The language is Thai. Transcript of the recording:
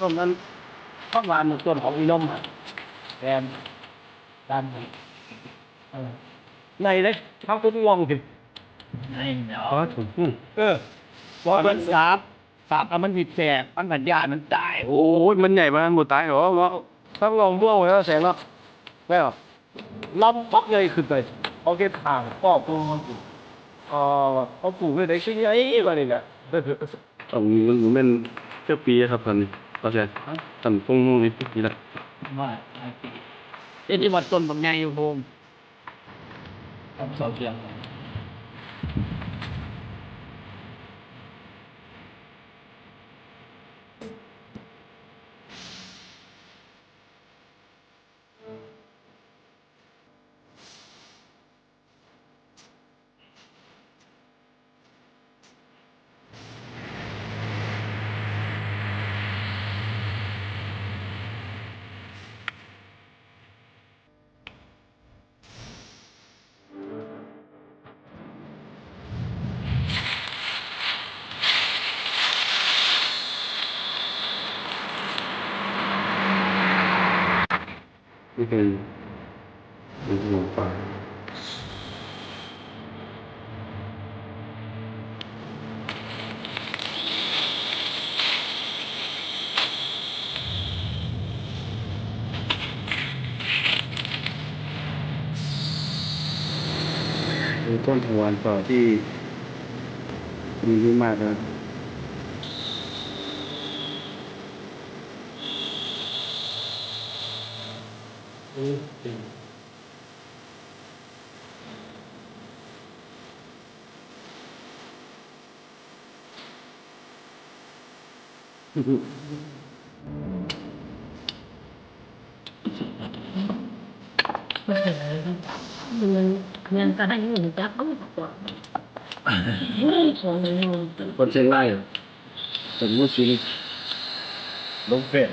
ร่วมนั้นข้าวหวานหนึ่งต้นของอีนมแทนดันเออในเลยเขาก็งงสิอ๋อถูกอืมเออว่ามันสาบสาบแล้วมันผิดแสบมันกัดยามันตายโอ้โอ้ยมันใหญ่มากหมดตายเหรอวะถ้าลองร่วงไว้แล้วแสงแล้วไม่หรอกล้ำปักเลยขึ้นไปเอาแค่ทางปอกตัวมันอยู่เอ่อเขาปลูกไว้ได้ชิ้นใหญ่กว่านี่แหละอ๋อมันมันเป็นเจ้าปีครับตอน นี้ตอนแรกตอนตรงนี้ปีละว่าเอ็ดที่วัดต้นบางใหญ่อยู่โฮมทำเสาเสียง นี่เป็นเป็นหมูป่าเป็นต้นทวารป่าที่มีอายุมากนะ เงินก็ให้เงินจับก็กว่าสองเงินคนเชียงรายเหรอสมมติสิลงเป็น